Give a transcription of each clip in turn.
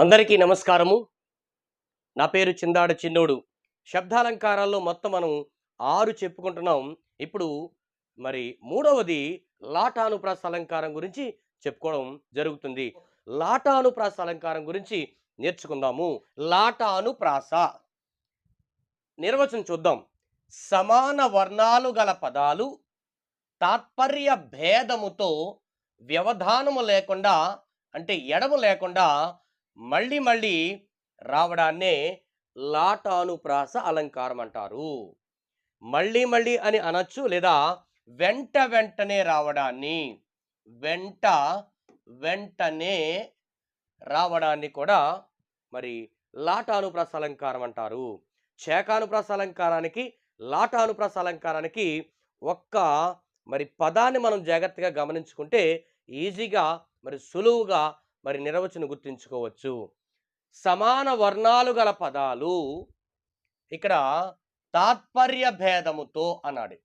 అందరికీ నమస్కారము. నా పేరు చిందాడ చిన్నోడు. శబ్దాలంకారాల్లో మొత్తం మనం ఆరు చెప్పుకుంటున్నాం. ఇప్పుడు మరి మూడవది లాటానుప్రాస అలంకారం గురించి చెప్పుకోవడం జరుగుతుంది. లాటానుప్రాస అలంకారం గురించి నేర్చుకుందాము. లాటానుప్రాస. నిర్వచనం చూద్దాం. సమాన వర్ణాలు గల పదాలు తాత్పర్య భేదముతో వ్యవధానము లేకుండా అంటే ఎడము లేకుండా మళ్ళీ మళ్ళీ రావడాన్నే లాటానుప్రాస అలంకారం అంటారు మళ్ళీ మళ్ళీ అని అనొచ్చు లేదా వెంట వెంటనే రావడాన్ని వెంట వెంటనే రావడాన్ని కూడా మరి లాటానుప్రాస అలంకారం అంటారు చేకానుప్రాస అలంకారానికి లాటానుప్రాస అలంకారానికి ఒక్క మరి పదాన్ని మనం జాగ్రత్తగా గమనించుకుంటే ఈజీగా మరి సులువుగా మరి నిర్వచనం గుర్తించుకోవచ్చు. సమాన వర్ణాలు గల పదాలు ఇక్కడ తాత్పర్య భేదముతో అన్నాడు.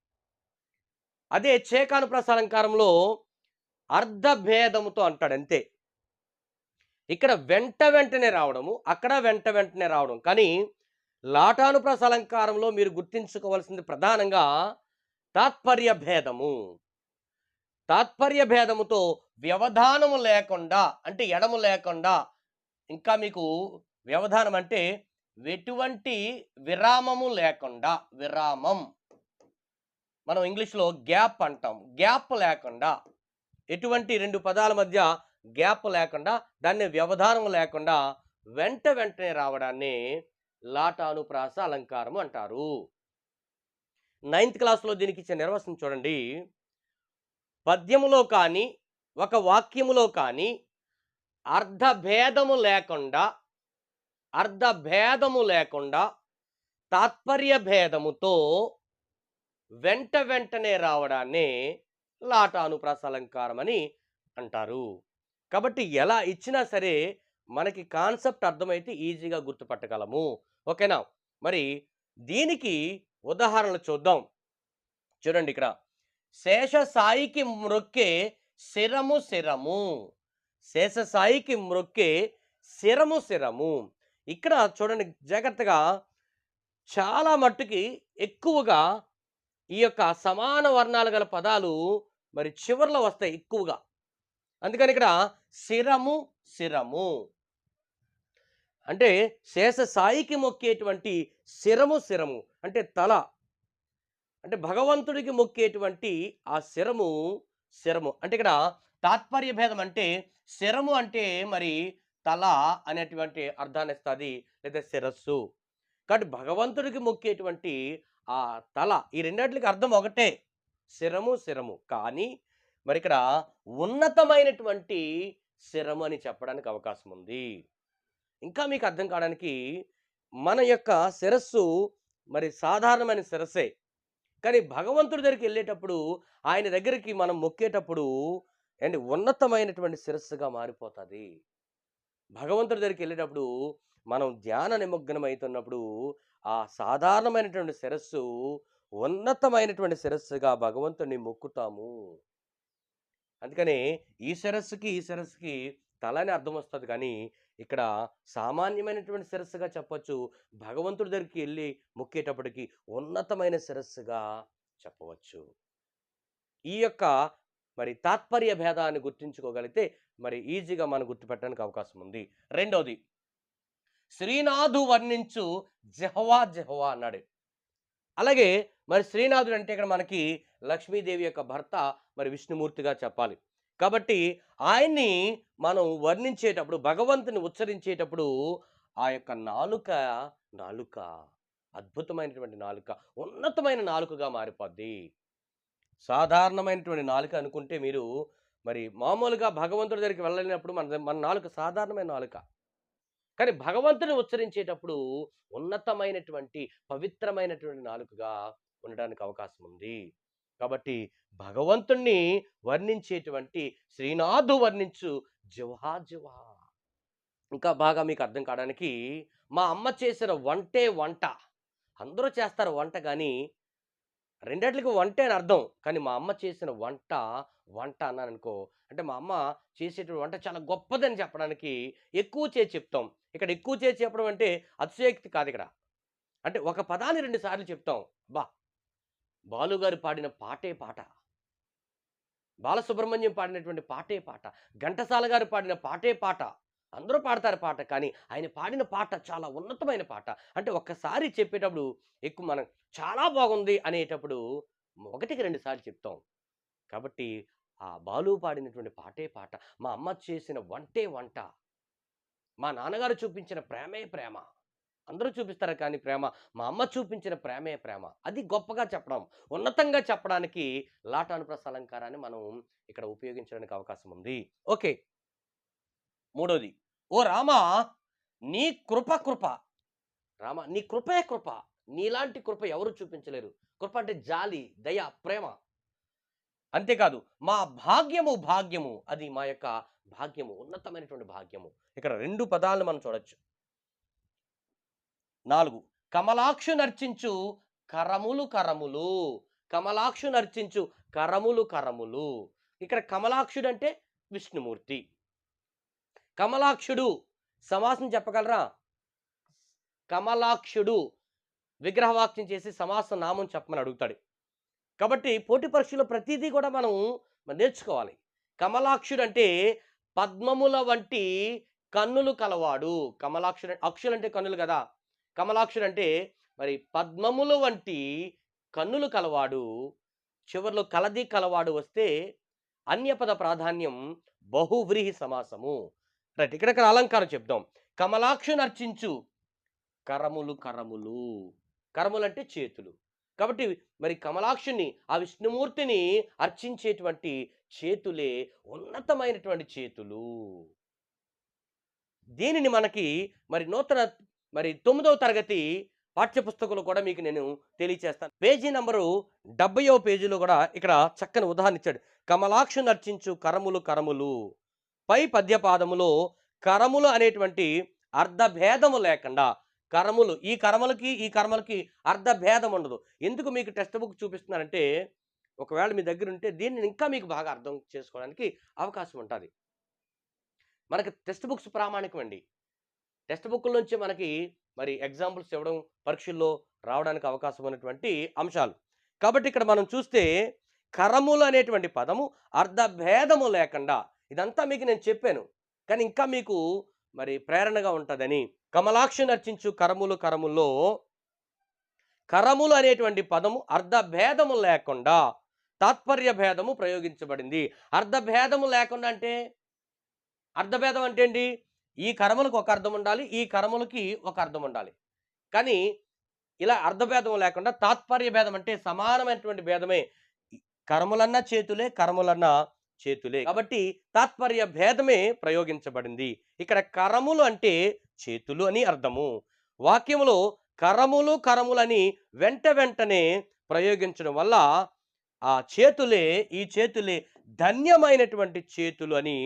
అదే చేకాను అలంకారంలో అర్ధ భేదముతో అంటాడు అంతే. ఇక్కడ వెంట వెంటనే రావడము అక్కడ వెంట వెంటనే రావడం. కానీ లాటానుప్రాస అలంకారంలో మీరు గుర్తించుకోవాల్సింది ప్రధానంగా తాత్పర్య భేదము. తాత్పర్య భేదముతో వ్యవధానము లేకుండా అంటే ఎడము లేకుండా ఇంకా మీకు వ్యవధానం అంటే ఎటువంటి విరామము లేకుండా విరామం. మనం ఇంగ్లీష్లో గ్యాప్ అంటాం. గ్యాప్ లేకుండా ఎటువంటి రెండు పదాల మధ్య గ్యాప్ లేకుండా దాన్ని వ్యవధానం లేకుండా వెంట వెంటనే రావడాన్ని లాటానుప్రాస అలంకారము అంటారు. నైన్త్ క్లాస్లో దీనికి ఇచ్చే నిర్వచనం చూడండి. పద్యములో కానీ ఒక వాక్యములో కానీ అర్ధభేదము లేకుండా అర్ధభేదము లేకుండా తాత్పర్య భేదముతో వెంట వెంటనే రావడాన్ని లాటానుప్రాసలంకారం అని అంటారు. కాబట్టి ఎలా ఇచ్చినా సరే మనకి కాన్సెప్ట్ అర్థమైతే ఈజీగా గుర్తుపట్టగలము. ఓకేనా? మరి దీనికి ఉదాహరణలు చూద్దాం. చూడండి ఇక్కడ. శేష సాయికి మ్రొక్కే శిరము శిరము. శేష సాయికి మ్రొక్కే శిరము శిరము. ఇక్కడ చూడండి జాగ్రత్తగా చాలా మట్టుకి ఎక్కువగా ఈ యొక్క సమాన వర్ణాలు గల పదాలు మరి చివరిలో వస్తాయి ఎక్కువగా. అందుకని ఇక్కడ శిరము శిరము. అంటే శేష సాయికి మొక్కేటువంటి శిరము శిరము. అంటే తల. అంటే భగవంతుడికి మొక్కేటువంటి ఆ శిరము శిరము. అంటే ఇక్కడ తాత్పర్య భేదం అంటే శిరము అంటే మరి తల అనేటువంటి అర్థాన్ని ఇస్తుంది లేదా శిరస్సు. కాబట్టి భగవంతుడికి మొక్కేటువంటి ఆ తల ఈ రెండింటికి అర్థం ఒకటే. శిరము శిరము. కానీ మరి ఇక్కడ ఉన్నతమైనటువంటి శిరము అని చెప్పడానికి అవకాశం ఉంది. ఇంకా మీకు అర్థం కావడానికి మన యొక్క శిరస్సు మరి సాధారణమైన శిరస్సే కానీ భగవంతుడి దగ్గరికి వెళ్ళేటప్పుడు ఆయన దగ్గరికి మనం మొక్కేటప్పుడు అండ్ ఉన్నతమైనటువంటి శిరస్సుగా మారిపోతుంది. భగవంతుడి దగ్గరికి వెళ్ళేటప్పుడు మనం ధ్యాన నిమగ్నం అవుతున్నప్పుడు ఆ సాధారణమైనటువంటి శిరస్సు ఉన్నతమైనటువంటి శిరస్సుగా భగవంతుడిని మొక్కుతాము. అందుకని ఈ శిరస్సుకి ఈ శిరస్సుకి తలనే అర్థం వస్తుంది కానీ ఇక్కడ సామాన్యమైనటువంటి శిరస్సుగా చెప్పవచ్చు భగవంతుడి దగ్గరికి వెళ్ళి మొక్కేటప్పటికి ఉన్నతమైన శిరస్సుగా చెప్పవచ్చు. ఈ యొక్క మరి తాత్పర్య భేదాన్ని గుర్తించుకోగలిగితే మరి ఈజీగా మనం గుర్తుపెట్టడానికి అవకాశం ఉంది. రెండవది శ్రీనాథు వర్ణించు జహవా జహవా అన్నాడు. అలాగే మరి శ్రీనాథుడు అంటే ఇక్కడ మనకి లక్ష్మీదేవి యొక్క భర్త మరి విష్ణుమూర్తిగా చెప్పాలి. కాబట్టి ఆయన్ని మనం వర్ణించేటప్పుడు భగవంతుని ఉచ్చరించేటప్పుడు ఆ యొక్క నాలుక నాలుక అద్భుతమైనటువంటి నాలుక ఉన్నతమైన నాలుకగా మారిపోద్ది. సాధారణమైనటువంటి నాలుక అనుకుంటే మీరు మరి మామూలుగా భగవంతుడి దగ్గరికి వెళ్ళలేనప్పుడు మన మన నాలుక సాధారణమైన నాలుక. కానీ భగవంతుని ఉచ్చరించేటప్పుడు ఉన్నతమైనటువంటి పవిత్రమైనటువంటి నాలుకగా ఉండడానికి అవకాశం ఉంది కాబట్టి భగవంతుణ్ణి వర్ణించేటువంటి శ్రీనాథు వర్ణించు. జివహా జివహా ఇంకా బాగా మీకు అర్థం కావడానికి మా అమ్మ చేసిన వంటే వంట. అందరూ చేస్తారు వంట కానీ రెండిట్లకి వంటే అని అర్థం. కానీ మా అమ్మ చేసిన వంట వంట అన్నాను అనుకో అంటే మా అమ్మ చేసేటువంటి వంట చాలా గొప్పదని చెప్పడానికి ఎక్కువ చేసి చెప్తాం. ఇక్కడ ఎక్కువ చేసి చెప్పడం అంటే అతిశయోక్తి కాదు ఇక్కడ. అంటే ఒక పదాన్ని రెండు సార్లు చెప్తాం. బా బాలుగారు పాడిన పాటే పాట. బాలసుబ్రహ్మణ్యం పాడినటువంటి పాటే పాట. ఘంటసాల గారు పాడిన పాటే పాట. అందరూ పాడతారు పాట కానీ ఆయన పాడిన పాట చాలా ఉన్నతమైన పాట. అంటే ఒక్కసారి చెప్పేటప్పుడు ఎక్కువ మనం చాలా బాగుంది అనేటప్పుడు ఒకటికి రెండు సార్లు చెప్తాం. కాబట్టి ఆ బాలు పాడినటువంటి పాటే పాట. మా అమ్మ చేసిన వంటే వంట. మా నాన్నగారు చూపించిన ప్రేమే ప్రేమ. అందరూ చూపిస్తారు కానీ ప్రేమ? మా అమ్మ చూపించిన ప్రేమే ప్రేమ. అది గొప్పగా చెప్పడం ఉన్నతంగా చెప్పడానికి లాటానుప్రస అలంకారాన్ని మనం ఇక్కడ ఉపయోగించడానికి అవకాశం ఉంది. ఓకే. మూడోది. ఓ రామ నీ కృప కృప. రామ నీ కృపే కృప. నీలాంటి కృప ఎవరు చూపించలేరు. కృప అంటే జాలి దయ ప్రేమ. అంతేకాదు మా భాగ్యము భాగ్యము అది మా యొక్క భాగ్యము ఉన్నతమైనటువంటి భాగ్యము. ఇక్కడ రెండు పదాలను మనం చూడొచ్చు. నాలుగు. కమలాక్షు నర్చించు కరములు కరములు. కమలాక్షు నర్చించు కరములు కరములు. ఇక్కడ కమలాక్షుడు అంటే విష్ణుమూర్తి. కమలాక్షుడు సమాసం చెప్పగలరా? కమలాక్షుడు విగ్రహవాక్యం చేసి సమాస నామం చెప్పమని అడుగుతాడు. కాబట్టి పోటీ పరీక్షలో ప్రతిదీ కూడా మనం నేర్చుకోవాలి. కమలాక్షుడు అంటే పద్మముల వంటి కన్నులు కలవాడు. కమలాక్షుడు అక్షులు అంటే కన్నులు కదా? కమలాక్షుడు అంటే మరి పద్మముల వంటి కన్నులు కలవాడు చివరిలో కలది కలవాడు వస్తే అన్యపద ప్రాధాన్యం బహువ్రీహి సమాసము. రైట్ ఇక్కడ ఇక్కడ అలంకారం చెప్దాం. కమలాక్షుని అర్చించు కరములు కరములు. కరములు అంటే చేతులు. కాబట్టి మరి కమలాక్షుని ఆ విష్ణుమూర్తిని అర్చించేటువంటి చేతులే ఉన్నతమైనటువంటి చేతులు. దీనిని మనకి మరి నూతన మరి తొమ్మిదవ తరగతి పాఠ్యపుస్తకాలు కూడా మీకు నేను తెలియచేస్తాను. పేజీ నంబరు డెబ్బయో పేజీలో కూడా ఇక్కడ చక్కని ఉదాహరణ ఇచ్చాడు. కమలాక్షు నర్చించు కరములు కరములు పై పద్యపాదములో కరములు అనేటువంటి అర్ధభేదము లేకుండా కరములు ఈ కరములకి ఈ కర్మలకి అర్ధభేదం ఉండదు. ఎందుకు మీకు టెక్స్ట్ బుక్ చూపిస్తున్నారంటే ఒకవేళ మీ దగ్గర ఉంటే దీన్ని ఇంకా మీకు బాగా అర్థం చేసుకోవడానికి అవకాశం ఉంటుంది. మనకి టెక్స్ట్ బుక్స్ ప్రామాణికం అండి టెక్స్ట్ బుక్ల నుంచి మనకి మరి ఎగ్జాంపుల్స్ ఇవ్వడం పరీక్షల్లో రావడానికి అవకాశం ఉన్నటువంటి అంశాలు. కాబట్టి ఇక్కడ మనం చూస్తే కరములు అనేటువంటి పదము అర్ధభేదము లేకుండా ఇదంతా మీకు నేను చెప్పాను. కానీ ఇంకా మీకు మరి ప్రేరణగా ఉంటుందని కమలాక్షి నర్చించు కరములు కరముల్లో కరములు అనేటువంటి పదము అర్ధభేదము లేకుండా తాత్పర్య భేదము ప్రయోగించబడింది. అర్ధభేదము లేకుండా అంటే? అర్ధభేదం అంటే ఏంటి? ఈ కర్మలకు ఒక అర్థం ఉండాలి ఈ కర్మలకి ఒక అర్థం ఉండాలి. కానీ ఇలా అర్ధభేదం లేకుండా తాత్పర్య భేదం అంటే సమానమైనటువంటి భేదమే. కర్మలన్నా చేతులే కర్మలన్నా చేతులే. కాబట్టి తాత్పర్య భేదమే ప్రయోగించబడింది. ఇక్కడ కరములు అంటే చేతులు అని అర్థము. వాక్యములో కరములు కరములని వెంట వెంటనే ప్రయోగించడం వల్ల ఆ చేతులే ఈ చేతులే ధన్యమైనటువంటి చేతులు అని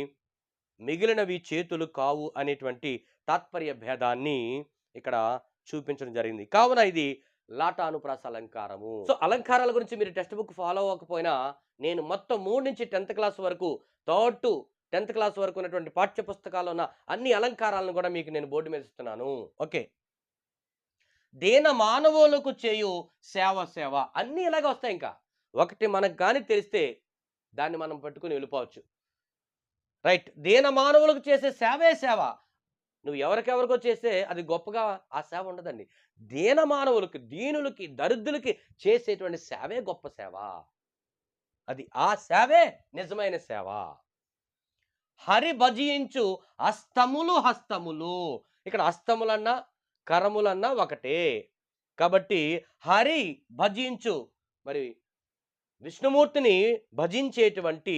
మిగిలినవి చేతులు కావు అనేటువంటి తాత్పర్య భేదాన్ని ఇక్కడ చూపించడం జరిగింది. కావున ఇది లాటానుప్రాస అలంకారము. సో అలంకారాల గురించి మీరు టెక్స్ట్ బుక్ ఫాలో అవ్వకపోయినా నేను మొత్తం మూడు నుంచి టెన్త్ క్లాస్ వరకు థర్డ్ టు టెన్త్ క్లాస్ వరకు ఉన్నటువంటి పాఠ్య పుస్తకాల్లో ఉన్న అన్ని అలంకారాలను కూడా మీకు నేను బోర్డు మీద ఇస్తున్నాను. ఓకే. దేన మానవులకు చేయు సేవ సేవ అన్నీ ఇలాగే వస్తాయి ఇంకా. ఒకటి మనకు కానీ తెలిస్తే దాన్ని మనం పట్టుకుని వెళ్ళిపోవచ్చు. రైట్. దీన మానవులకు చేసే సేవే సేవ. నువ్వు ఎవరికెవరికో చేస్తే అది గొప్పగా ఆ సేవ ఉండదండి. దీన మానవులకి దీనులకి దరిద్రులకి చేసేటువంటి సేవే గొప్ప సేవ. అది ఆ సేవే నిజమైన సేవ. హరి భజించు హస్తములు హస్తములు. ఇక్కడ హస్తములన్నా కరములన్నా ఒకటే. కాబట్టి హరి భజించు. మరి విష్ణుమూర్తిని భజించేటువంటి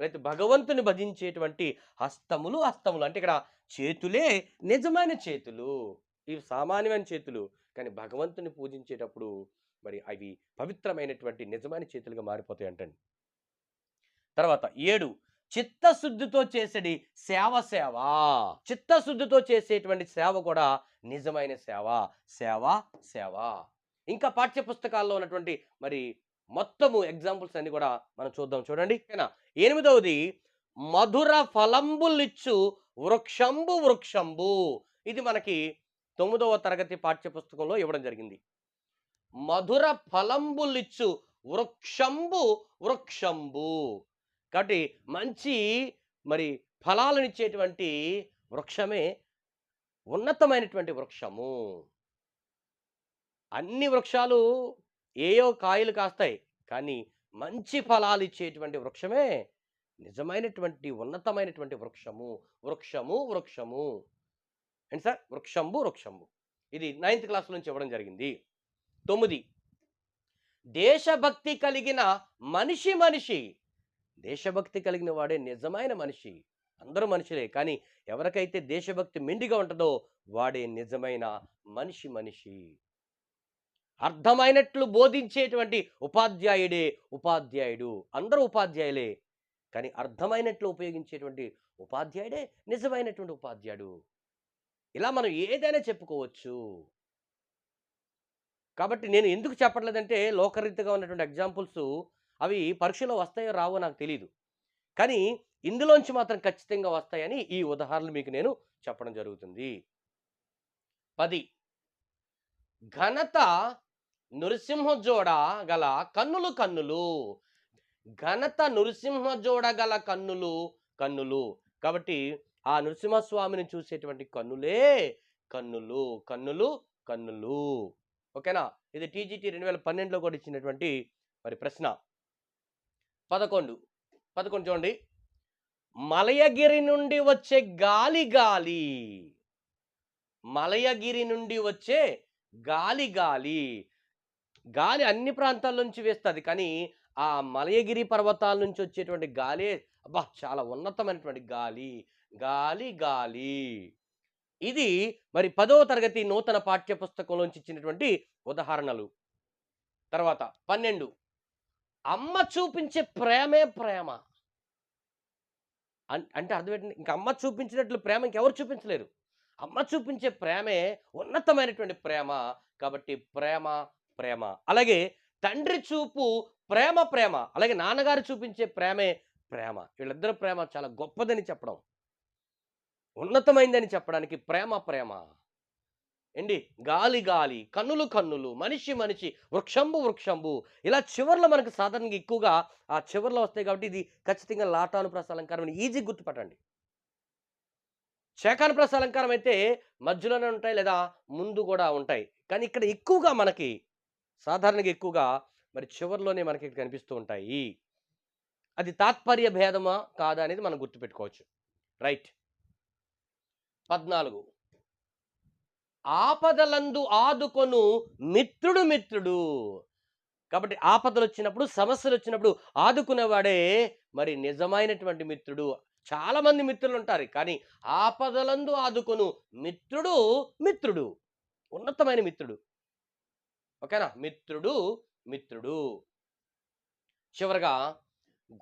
అయితే భగవంతుని భజించేటువంటి హస్తములు హస్తములు అంటే ఇక్కడ చేతులే నిజమైన చేతులు. ఇవి సామాన్యమైన చేతులు. కానీ భగవంతుని పూజించేటప్పుడు మరి అవి పవిత్రమైనటువంటి నిజమైన చేతులుగా మారిపోతాయి అంటండి తర్వాత ఏడు చిత్తశుద్ధితో చేసేది సేవ సేవ. చిత్తశుద్ధితో చేసేటువంటి సేవ కూడా నిజమైన సేవ. సేవ సేవ. ఇంకా పాఠ్య పుస్తకాల్లో ఉన్నటువంటి మరి మొత్తము ఎగ్జాంపుల్స్ అన్ని కూడా మనం చూద్దాం. చూడండి. ఓకేనా? ఎనిమిదవది మధుర ఫలంబులిచ్చు వృక్షంబు వృక్షంబు. ఇది మనకి తొమ్మిదవ తరగతి పాఠ్య పుస్తకంలో ఇవ్వడం జరిగింది. మధుర ఫలంబులిచ్చు వృక్షంబు వృక్షంబు. కాబట్టి మంచి మరి ఫలాలనిచ్చేటువంటి వృక్షమే ఉన్నతమైనటువంటి వృక్షము. అన్ని వృక్షాలు ఏయో కాయలు కాస్తాయి. కానీ మంచి ఫలాలు ఇచ్చేటువంటి వృక్షమే నిజమైనటువంటి ఉన్నతమైనటువంటి వృక్షము. వృక్షము వృక్షము. And sir? వృక్షంబు వృక్షంబు. ఇది నైన్త్ క్లాస్ నుంచి ఇవ్వడం జరిగింది. తొమ్మిది. దేశభక్తి కలిగిన మనిషి మనిషి. దేశభక్తి కలిగిన వాడే నిజమైన మనిషి. అందరూ మనుషులే. కానీ ఎవరికైతే దేశభక్తి మెండిగా ఉంటుందో వాడే నిజమైన మనిషి మనిషి. అర్థమైనట్లు బోధించేటువంటి ఉపాధ్యాయుడే ఉపాధ్యాయుడు. అందరూ ఉపాధ్యాయులే. కానీ అర్థమైనట్లు ఉపయోగించేటువంటి ఉపాధ్యాయుడే నిజమైనటువంటి ఉపాధ్యాయుడు. ఇలా మనం ఏదైనా చెప్పుకోవచ్చు. కాబట్టి నేను ఎందుకు చెప్పట్లేదంటే లోకరీతిగా ఉన్నటువంటి ఎగ్జాంపుల్స్ అవి పరీక్షలో వస్తాయో రావో నాకు తెలియదు కానీ ఇందులోంచి మాత్రం ఖచ్చితంగా వస్తాయని ఈ ఉదాహరణలు మీకు నేను చెప్పడం జరుగుతుంది. పది. ఘనత నృసింహజోడ గల కన్నులు కన్నులు. ఘనత నృసింహజోడ గల కన్నులు కన్నులు. కాబట్టి ఆ నృసింహస్వామిని చూసేటువంటి కన్నులే కన్నులు కన్నులు కన్నులు. ఓకేనా? ఇది టీజీటీ రెండు వేల పన్నెండులో కూడా ఇచ్చినటువంటి మరి ప్రశ్న. పదకొండు. పదకొండు చూడండి. మలయగిరి నుండి వచ్చే గాలి గాలి. మలయగిరి నుండి వచ్చే గాలి గాలి. గాలి అన్ని ప్రాంతాల నుంచి వేస్తుంది. కానీ ఆ మలయగిరి పర్వతాల నుంచి వచ్చేటువంటి గాలి అబ్బా! చాలా ఉన్నతమైనటువంటి గాలి. గాలి గాలి. ఇది మరి పదవ తరగతి నూతన పాఠ్య పుస్తకంలోంచి ఇచ్చినటువంటి ఉదాహరణలు. తర్వాత పన్నెండు. అమ్మ చూపించే ప్రేమే ప్రేమ. అంటే అర్థం ఇంకా అమ్మ చూపించినట్లు ప్రేమ ఇంకెవరు చూపించలేరు. అమ్మ చూపించే ప్రేమే ఉన్నతమైనటువంటి ప్రేమ. కాబట్టి ప్రేమ ప్రేమ. అలాగే తండ్రి చూపు ప్రేమ ప్రేమ. అలాగే నాన్నగారు చూపించే ప్రేమే ప్రేమ. వీళ్ళిద్దరు ప్రేమ చాలా గొప్పదని చెప్పడం. ఉన్నతమైందని చెప్పడానికి ప్రేమ ప్రేమ. ఏంటి? గాలి గాలి కన్నులు కన్నులు మనిషి మనిషి వృక్షంబు వృక్షంబు. ఇలా చివర్లో మనకు సాధారణంగా ఎక్కువగా ఆ చివర్లో వస్తాయి కాబట్టి ఇది ఖచ్చితంగా లాటానుప్రాస అలంకారం ఈజీ గుర్తుపట్టండి. శేఖాను అలంకారం అయితే మధ్యలోనే ఉంటాయి లేదా ముందు కూడా ఉంటాయి. కానీ ఇక్కడ ఎక్కువగా మనకి సాధారణంగా ఎక్కువగా మరి చివర్లోనే మనకి కనిపిస్తూ ఉంటాయి. అది తాత్పర్య భేదమా కాదా అనేది మనం గుర్తుపెట్టుకోవచ్చు. రైట్. పద్నాలుగు. ఆపదలందు ఆదుకొను మిత్రుడు మిత్రుడు. కాబట్టి ఆపదలు వచ్చినప్పుడు సమస్యలు వచ్చినప్పుడు ఆదుకునేవాడే మరి నిజమైనటువంటి మిత్రుడు. చాలామంది మిత్రులు ఉంటారు కానీ ఆపదలందు ఆదుకొను మిత్రుడు మిత్రుడు. ఉన్నతమైన మిత్రుడు. ఓకేనా? మిత్రుడు మిత్రుడు. చివరగా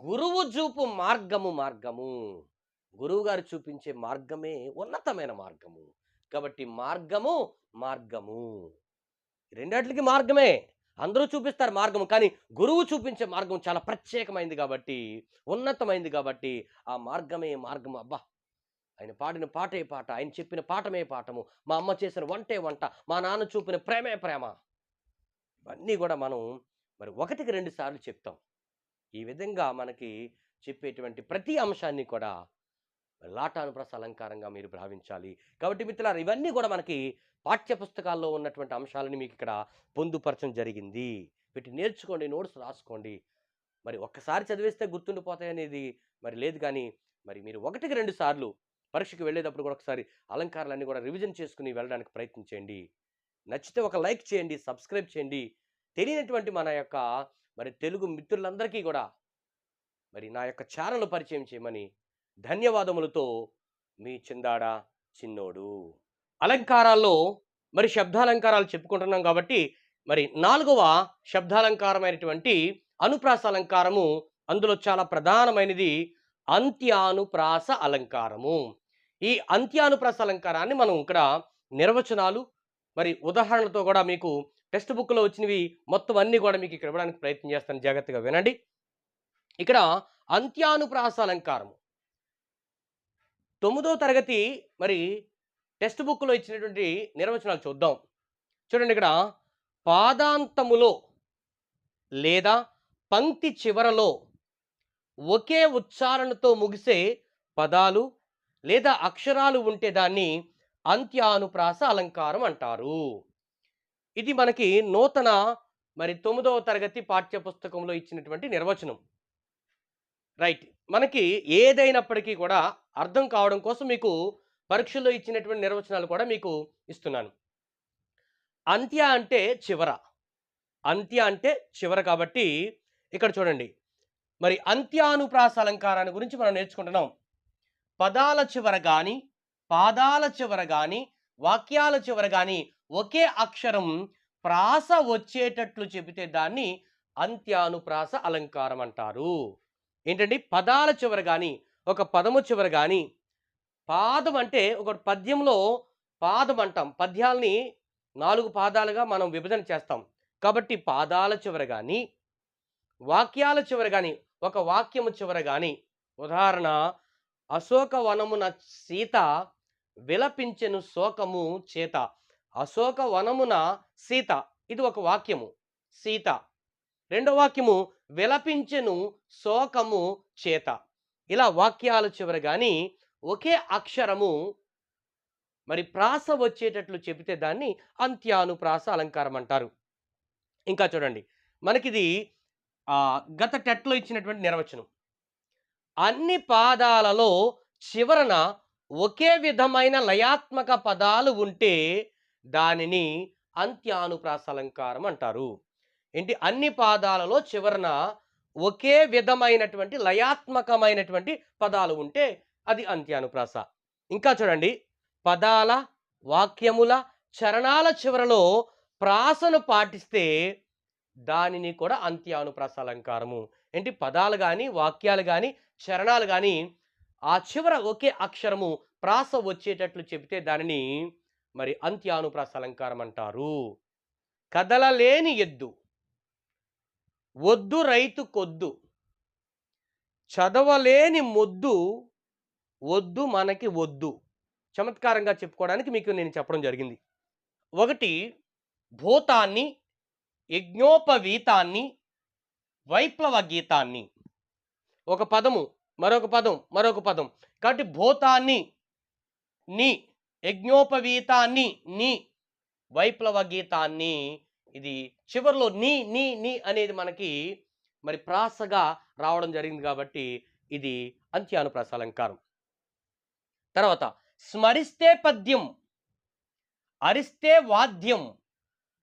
గురువు చూపు మార్గము మార్గము. గురువు గారు చూపించే మార్గమే ఉన్నతమైన మార్గము. కాబట్టి మార్గము మార్గము. రెండాటికి మార్గమే. అందరూ చూపిస్తారు మార్గం కానీ గురువు చూపించే మార్గం చాలా ప్రత్యేకమైంది కాబట్టి ఉన్నతమైంది కాబట్టి ఆ మార్గమే మార్గము. అబ్బా! ఆయన పాడిన పాటే పాట ఆయన చెప్పిన పాఠమే పాఠము. మా అమ్మ చేసిన వంటే వంట మా నాన్న చూపిన ప్రేమే ప్రేమ. ఇవన్నీ కూడా మనం మరి ఒకటికి రెండు సార్లు చెప్తాం. ఈ విధంగా మనకి చెప్పేటువంటి ప్రతి అంశాన్ని కూడా లాటానుప్రస అలంకారంగా మీరు భావించాలి. కాబట్టి మిత్రులారు ఇవన్నీ కూడా మనకి పాఠ్య పుస్తకాల్లో ఉన్నటువంటి అంశాలని మీకు ఇక్కడ పొందుపరచడం జరిగింది. వీటి నేర్చుకోండి నోట్స్ రాసుకోండి. మరి ఒక్కసారి చదివేస్తే గుర్తుండిపోతాయనేది మరి లేదు కానీ మరి మీరు ఒకటికి రెండు సార్లు పరీక్షకు వెళ్ళేటప్పుడు కూడా ఒకసారి అలంకారాలన్నీ కూడా రివిజన్ చేసుకుని వెళ్ళడానికి ప్రయత్నించండి. నచ్చితే ఒక లైక్ చేయండి సబ్స్క్రైబ్ చేయండి. తెలియనటువంటి మన యొక్క మరి తెలుగు మిత్రులందరికీ కూడా మరి నా యొక్క ఛానల్ పరిచయం చేయమని ధన్యవాదములతో మీ చిందాడ చిన్నోడు. అలంకారాల్లో మరి శబ్దాలంకారాలు చెప్పుకుంటున్నాం కాబట్టి మరి నాలుగవ శబ్దాలంకారమైనటువంటి అనుప్రాస అలంకారము అందులో చాలా ప్రధానమైనది అంత్యానుప్రాస అలంకారము. ఈ అంత్యానుప్రాస అలంకారాన్ని మనం ఇక్కడ నిర్వచనాలు మరి ఉదాహరణలతో కూడా మీకు టెక్స్ట్ బుక్లో వచ్చినవి మొత్తం అన్నీ కూడా మీకు ఇక్కడ ఇవ్వడానికి ప్రయత్నం చేస్తాను. జాగ్రత్తగా వినండి. ఇక్కడ అంత్యానుప్రాస అలంకారం తొమ్మిదో తరగతి మరి టెక్స్ట్ బుక్లో ఇచ్చినటువంటి నిర్వచనాలు చూద్దాం. చూడండి ఇక్కడ పాదాంతములో లేదా పంక్తి చివరలో ఒకే ఉచ్చారణతో ముగిసే పదాలు లేదా అక్షరాలు ఉంటే దాన్ని అంత్యానుప్రాస అలంకారం అంటారు. ఇది మనకి నూతన మరి తొమ్మిదవ తరగతి పాఠ్య పుస్తకంలో ఇచ్చినటువంటి నిర్వచనం. రైట్. మనకి ఏదైనప్పటికీ కూడా అర్థం కావడం కోసం మీకు పరీక్షలో ఇచ్చినటువంటి నిర్వచనాలు కూడా మీకు ఇస్తున్నాను. అంత్య అంటే చివర. అంత్య అంటే చివర కాబట్టి ఇక్కడ చూడండి. మరి అంత్యానుప్రాస అలంకారాన్ని గురించి మనం నేర్చుకుంటున్నాం. పదాల చివర కానీ పాదాల చివర కానీ వాక్యాల చివర కానీ ఒకే అక్షరం ప్రాస వచ్చేటట్లు చెబితే దాన్ని అంత్యానుప్రాస అలంకారం అంటారు. ఏంటండి? పదాల చివర కానీ ఒక పదము చివర కానీ పాదం అంటే ఒక పద్యంలో పాదం అంటాం. పద్యాల్ని నాలుగు పాదాలుగా మనం విభజన చేస్తాం. కాబట్టి పాదాల చివర కానీ వాక్యాల చివర కానీ ఒక వాక్యము చివర కానీ ఉదాహరణ అశోక వనమున సీత విలపించెను శోకము చేత. అశోక వనమున సీత. ఇది ఒక వాక్యము. సీత. రెండో వాక్యము విలపించెను శోకము చేత. ఇలా వాక్యాలు చివర కానీ ఒకే అక్షరము మరి ప్రాస వచ్చేటట్లు చెబితే దాన్ని అంత్యానుప్రాస అలంకారం అంటారు. ఇంకా చూడండి. మనకిది గత టెట్లో ఇచ్చినటువంటి నిర్వచనం. అన్ని పాదాలలో చివరన ఒకే విధమైన లయాత్మక పదాలు ఉంటే దానిని అంత్యానుప్రాస అలంకారం అంటారు. ఏంటి? అన్ని పాదాలలో చివరన ఒకే విధమైనటువంటి లయాత్మకమైనటువంటి పదాలు ఉంటే అది అంత్యానుప్రాస. ఇంకా చూడండి. పదాల వాక్యముల చరణాల చివరలో ప్రాసను పాటిస్తే దానిని కూడా అంత్యానుప్రాస అలంకారము ఏంటి? పదాలు కానీ వాక్యాలు కానీ చరణాలు కానీ ఆ చివర ఒకే అక్షరము ప్రాస వచ్చేటట్లు చెబితే దానిని మరి అంత్యానుప్రాస అలంకారం అంటారు కదలలేని ఎద్దు వద్దు రైతు కొద్దు చదవలేని మొద్దు వద్దు మనకి వద్దు. చమత్కారంగా చెప్పుకోవడానికి మీకు నేను చెప్పడం జరిగింది. ఒకటి భూతాన్ని యజ్ఞోపవీతాన్ని వైప్లవ గీతాన్ని. ఒక పదము మరొక పదం మరొక పదం. కాబట్టి భూతాన్ని నీ యజ్ఞోపవీతాన్ని నీ వైప్లవ గీతాన్ని ఇది చివరిలో నీ నీ నీ అనేది మనకి మరి ప్రాసగా రావడం జరిగింది కాబట్టి ఇది అంత్యానుప్రాస అలంకారం తర్వాత స్మరిస్తే పద్యం అరిస్తే వాద్యం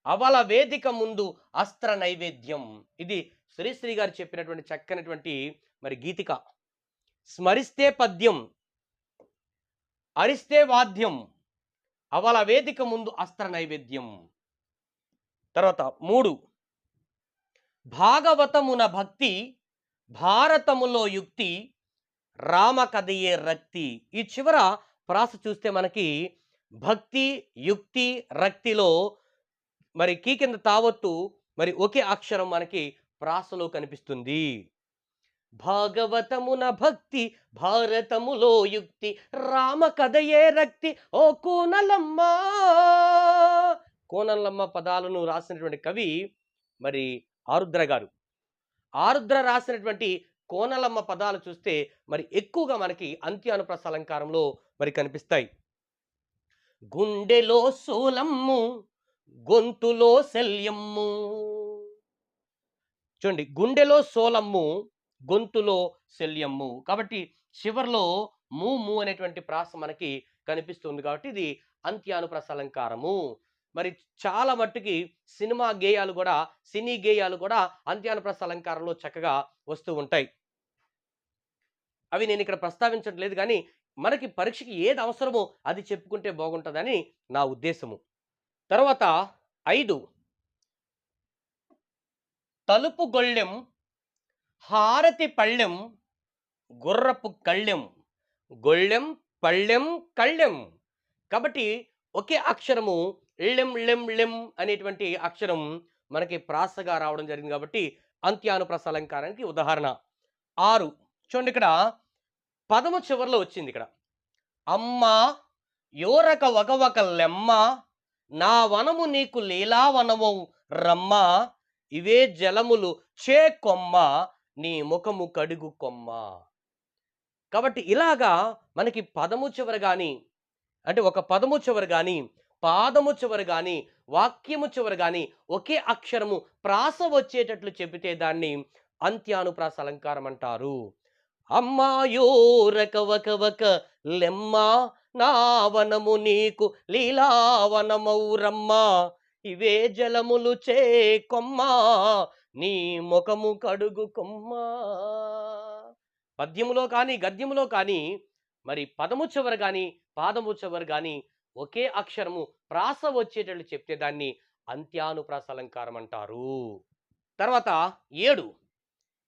అవల వేదిక ముందు అస్త్ర నైవేద్యం. ఇది శ్రీశ్రీ గారు చెప్పినటువంటి చక్కనటువంటి మరి గీతిక. స్మరిస్తే పద్యం అరిస్తే వాద్యం అవల వేదిక ముందు అస్త్ర నైవేద్యం. తర్వాత మూడు భాగవతమున భక్తి భారతములో యుక్తి రామకథయే రక్తి. ఈ చివర ప్రాస చూస్తే మనకి భక్తి యుక్తి రక్తిలో మరి కీ కింద తావత్తు మరి ఒకే అక్షరం మనకి ప్రాసలో కనిపిస్తుంది. భాగవతమున భక్తి భారతములో యుక్తి రామ కథయే రక్తి ఓ కోనలమ్మ. కోనలమ్మ పదాలను రాసినటువంటి కవి మరి ఆరుద్ర గారు. ఆరుద్ర రాసినటువంటి కోనలమ్మ పదాలు చూస్తే మరి ఎక్కువగా మనకి అంత్యానుప్రస అలంకారంలో మరి కనిపిస్తాయి. గుండెలో సోలమ్ము గొంతులో శల్యమ్ము. చూడండి గుండెలో సోలమ్ము గొంతులో శల్యము. కాబట్టి చివరిలో మూ మూ అనేటువంటి ప్రాస మనకి కనిపిస్తుంది కాబట్టి ఇది అంత్యానుప్రస అలంకారము మరి చాలా మట్టుకి సినిమా గేయాలు కూడా సినీ గేయాలు కూడా అంత్యానుప్రస అలంకారంలో చక్కగా వస్తూ ఉంటాయి. అవి నేను ఇక్కడ ప్రస్తావించట్లేదు కానీ మనకి పరీక్షకి ఏది అవసరమో అది చెప్పుకుంటే బాగుంటుందని నా ఉద్దేశము. తర్వాత ఐదు. తలుపు గొళ్ళెం హారతి పళ్ళెం గుర్రపు కళ్ళెం గొళ్ళెం పళ్ళెం కళ్ళెం. కాబట్టి ఒకే అక్షరము లిం లిమ్ లిమ్ అనేటువంటి అక్షరం మనకి ప్రాసగా రావడం జరిగింది కాబట్టి అంత్యానుప్రాస అలంకారానికి ఉదాహరణ. ఆరు. చూడండి ఇక్కడ పదము చివరిలో వచ్చింది ఇక్కడ. అమ్మ యోరక వగవక లెమ్మ నా వనము నీకు లీలావనము రమ్మ ఇవే జలములు చే కొమ్మ నీ ముఖము కడుగు కొమ్మ. కాబట్టి ఇలాగా మనకి పదము చివర కానీ అంటే ఒక పదము చివర కానీ పాదము చివర కానీ వాక్యము చివర కానీ ఒకే అక్షరము ప్రాస వచ్చేటట్లు చెబితే దాన్ని అంత్యానుప్రాస అలంకారం అంటారు. అమ్మాయో రకవక వక నీకు లీలావనమౌరమ్మ ఇవే జలములు చే కొమ్మా నీ ముఖము కడుగు కొమ్మ. పద్యములో కానీ గద్యములో కానీ మరి పదము చివర కానీ పాదము చివర కానీ ఒకే అక్షరము ప్రాస వచ్చేటట్లు చెప్తే దాన్ని అంత్యానుప్రాస అలంకారం అంటారు. తర్వాత ఏడు.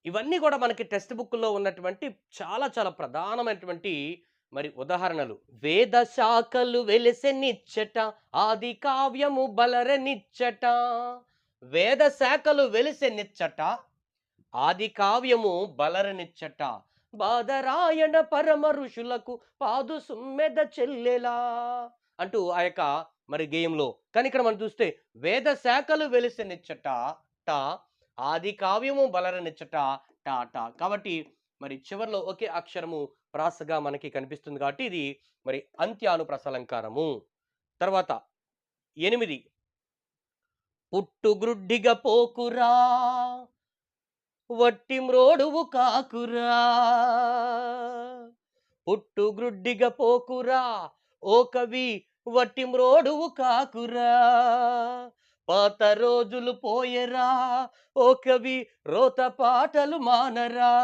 ఇవన్నీ కూడా మనకి టెక్స్ట్ బుక్లో ఉన్నటువంటి చాలా చాలా ప్రధానమైనటువంటి మరి ఉదాహరణలు. వేద శాఖలు వెలిసెనిచ్చట ఆది కావ్యము బలరనిచ్చట వేద శాఖలు వెలిసెనిచ్చట ఆది కావ్యము బలరనిచ్చట బాదరాయణ పరమ ఋషులకు పాదు సుమ్మెద చెల్లెలా అంటూ ఆ యొక్క మరి గేయంలో. కానీ ఇక్కడ మనం చూస్తే వేద శాఖలు వెలిసెనిచ్చట టా ఆది కావ్యము బలరనిచ్చట టా టా. కాబట్టి మరి చివరిలో ఒకే అక్షరము ప్రాసగా మనకి కనిపిస్తుంది కాబట్టి ఇది మరి అంత్యానుప్రాస అలంకారము తర్వాత ఎనిమిది. పుట్టుగ్రుడ్డిగా పోకురా. వట్టి మ్రోడువు కాకురా. పుట్టుగ్రుడ్డిగా పోకురా. ఓ కవి వట్టి మ్రోడువు కాకురా. పాత రోజులు పోయరా. ఓ కవి రోత పాటలు మానరా.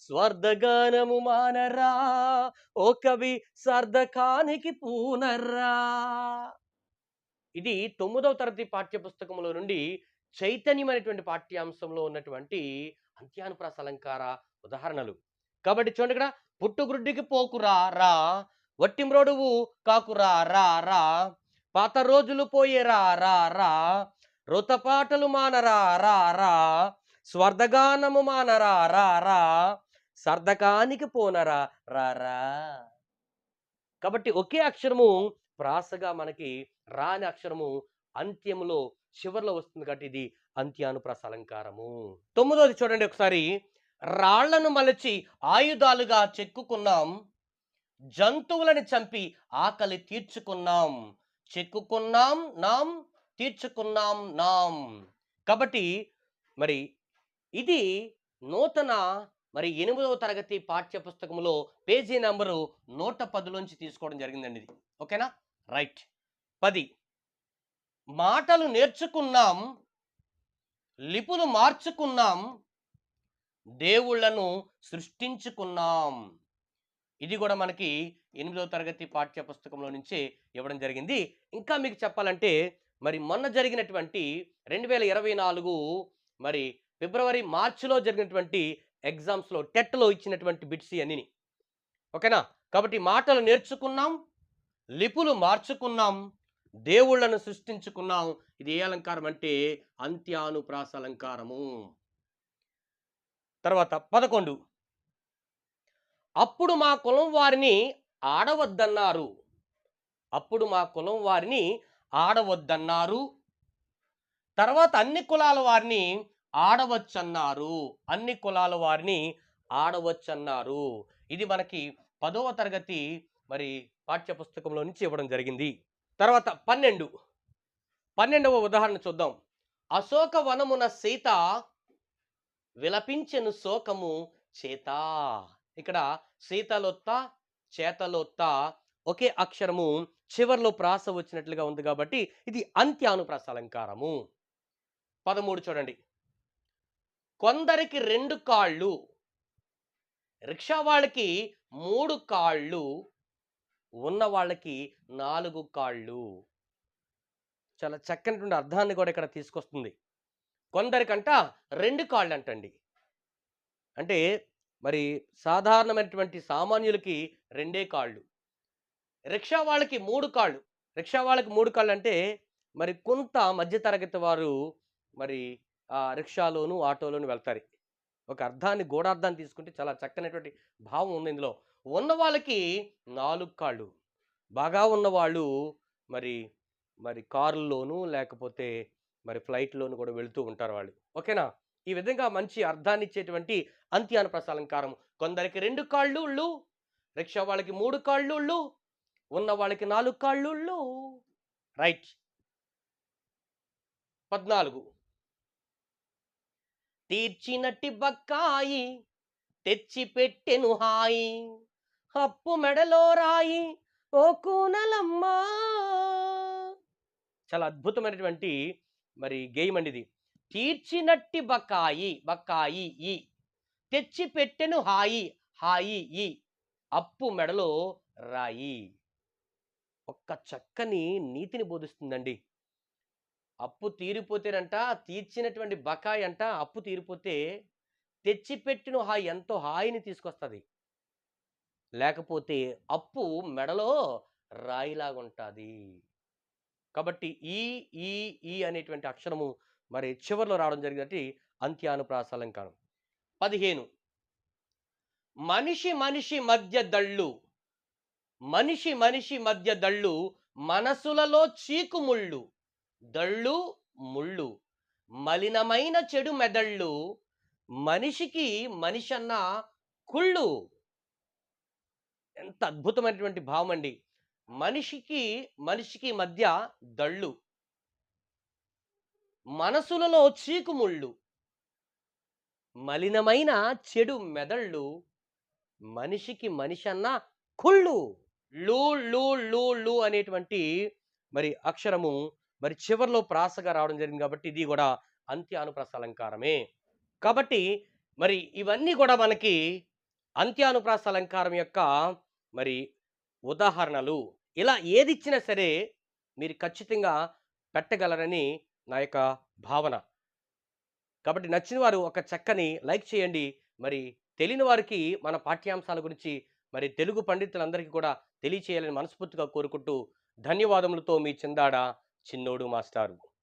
స్వర్ధగానము మానరా. ఓ కవి సర్ధకానికి పూనర్రా. ఇది తొమ్మిదవ తరగతి పాఠ్య పుస్తకంలో నుండి చైతన్యమైనటువంటి పాఠ్యాంశంలో ఉన్నటువంటి అంత్యానుప్రాస అలంకార ఉదాహరణలు కాబట్టి చూడండి ఇక్కడ పుట్టుగ్రుడ్డికి పోకురా రా వట్టిమ్రోడువు కాకురా రా రా పాత రోజులు పోయేరా రా రా రుతపాటలు మానరా రా రా స్వర్ధగానము మానరా రా రా సర్ధకానికి పోనరా రా రా కాబట్టి ఒకే అక్షరము ప్రాసగా మనకి రాని అక్షరము అంత్యములో చివరిలో వస్తుంది కాబట్టి ఇది అంత్యానుప్రాస అలంకారము తొమ్మిదోది చూడండి ఒకసారి. రాళ్ళను మలచి ఆయుధాలుగా చెక్కుకున్నాం. జంతువులను చంపి ఆకలి తీర్చుకున్నాం. చెక్కుకున్నాం నాం తీర్చుకున్నాం నాం. కాబట్టి మరి ఇది నూతన మరి ఎనిమిదవ తరగతి పాఠ్య పుస్తకంలో పేజీ నెంబరు నూట పదిలోంచి తీసుకోవడం జరిగిందండి ఇది. ఓకేనా? రైట్. పది. మాటలు నేర్చుకున్నాం లిపులు మార్చుకున్నాం దేవుళ్ళను సృష్టించుకున్నాం. ఇది కూడా మనకి ఎనిమిదో తరగతి పాఠ్య పుస్తకంలో నుంచే ఇవ్వడం జరిగింది. ఇంకా మీకు చెప్పాలంటే మరి మొన్న జరిగినటువంటి రెండు వేల ఇరవై నాలుగు మరి ఫిబ్రవరి మార్చిలో జరిగినటువంటి ఎగ్జామ్స్లో టెట్లో ఇచ్చినటువంటి బిట్స్ అన్ని ఓకేనా? కాబట్టి మాటలు నేర్చుకున్నాం లిపులు మార్చుకున్నాం దేవుళ్ళను సృష్టించుకున్నాం. ఇది ఏ అలంకారం అంటే అంత్యానుప్రాస అలంకారము తర్వాత పదకొండు. అప్పుడు మా కులం వారిని ఆడవద్దన్నారు. అప్పుడు మా కులం వారిని ఆడవద్దన్నారు. తర్వాత అన్ని కులాల వారిని ఆడవచ్చన్నారు. అన్ని కులాల వారిని ఆడవచ్చన్నారు. ఇది మనకి పదవ తరగతి మరి పాఠ్య పుస్తకంలో నుంచి ఇవ్వడం జరిగింది. తర్వాత పన్నెండు. పన్నెండవ ఉదాహరణ చూద్దాం. అశోక వనమున సీత విలపించెను శోకము చేత. ఇక్కడ సీతలొత్త చేతలొత్త ఒకే అక్షరము చివర్లో ప్రాస వచ్చినట్లుగా ఉంది కాబట్టి ఇది అంత్యానుప్రాస అలంకారము పదమూడు చూడండి. కొందరికి రెండు కాళ్ళు రిక్షా వాళ్ళకి మూడు కాళ్ళు ఉన్న వాళ్ళకి నాలుగు కాళ్ళు. చాలా చక్కనటువంటి అర్థాన్ని కూడా ఇక్కడ తీసుకొస్తుంది. కొందరికంట రెండు కాళ్ళు అంటండి అంటే మరి సాధారణమైనటువంటి సామాన్యులకి రెండే కాళ్ళు. రిక్షా వాళ్ళకి మూడు కాళ్ళు. రిక్షా వాళ్ళకి మూడు కాళ్ళు అంటే మరి కొంత మధ్యతరగతి వారు మరి ఆ రిక్షాలోను ఆటోలోను వెళ్తారు. ఒక అర్థాన్ని గూఢార్థాన్ని తీసుకుంటే చాలా చక్కనటువంటి భావం ఉంది ఇందులో. ఉన్న వాళ్ళకి నాలుగు కాళ్ళు. బాగా ఉన్నవాళ్ళు మరి మరి కారుల్లోనూ లేకపోతే మరి ఫ్లైట్లోనూ కూడా వెళుతూ ఉంటారు వాళ్ళు. ఓకేనా? ఈ విధంగా మంచి అర్థాన్ని ఇచ్చేటువంటి అంత్యాన ప్రసాలంకారం. కొందరికి రెండు కాళ్ళు ఉళ్ళు, రిక్షా వాళ్ళకి మూడు కాళ్ళు ఉళ్ళు, ఉన్న వాళ్ళకి నాలుగు కాళ్ళు ఉళ్ళు. రైట్. పద్నాలుగు. తీర్చినట్టి బక్కాయి తెచ్చి పెట్టెను హాయి. అప్పు మెడలో రాయి ఓ కూనలమ్మా. చాలా అద్భుతమైనటువంటి మరి గేయం అండి ఇది. తీర్చినట్టి బకాయి బకాయి ఈ. తెచ్చి పెట్టెను హాయి హాయి ఈ. అప్పు మెడలో రాయి. ఒక్క చక్కని నీతిని బోధిస్తుందండి. అప్పు తీరిపోతేనంట తీర్చినటువంటి బకాయి అంట అప్పు తీరిపోతే తెచ్చిపెట్టిన హాయి ఎంతో హాయిని తీసుకొస్తుంది. లేకపోతే అప్పు మెడలో రాయిలాగా ఉంటుంది కాబట్టి ఈ ఈ ఈ అనేటువంటి అక్షరము మరి చివరిలో రావడం జరిగినట్టు అంత్యానుప్రాస అలంకారం పదిహేను. మనిషి మనిషి మధ్య దళ్ళు. మనిషి మనిషి మధ్య దళ్ళు మనసులలో చీకుముళ్ళు. దళ్ళు ముళ్ళు. మలినమైన చెడు మెదళ్ళు. మనిషికి మనిషి అన్న కుళ్ళు. ఎంత అద్భుతమైనటువంటి భావం అండి మనిషికి మనిషికి మధ్య దళ్ళు. మనసులలో చీకుముళ్ళు. మలినమైన చెడు మెదళ్ళు. మనిషికి మనిషి అన్న కుళ్ళు. లూ లూ లూ లూ అనేటువంటి మరి అక్షరము మరి చివరిలో ప్రాసగా రావడం జరిగింది కాబట్టి ఇది కూడా అంత్యానుప్రాస అలంకారమే కాబట్టి మరి ఇవన్నీ కూడా మనకి అంత్యానుప్రాస అలంకారం యొక్క మరి ఉదాహరణలు. ఇలా ఏది ఇచ్చినా సరే మీరు ఖచ్చితంగా పెట్టగలరని నా యొక్క భావన. కాబట్టి నచ్చిన వారు ఒక చక్కని లైక్ చేయండి. మరి తెలియని వారికి మన పాఠ్యాంశాల గురించి మరి తెలుగు పండితులందరికీ కూడా తెలియచేయాలని మనస్ఫూర్తిగా కోరుకుంటూ ధన్యవాదములతో మీ చిందాడ చిన్నోడు మాస్టారు.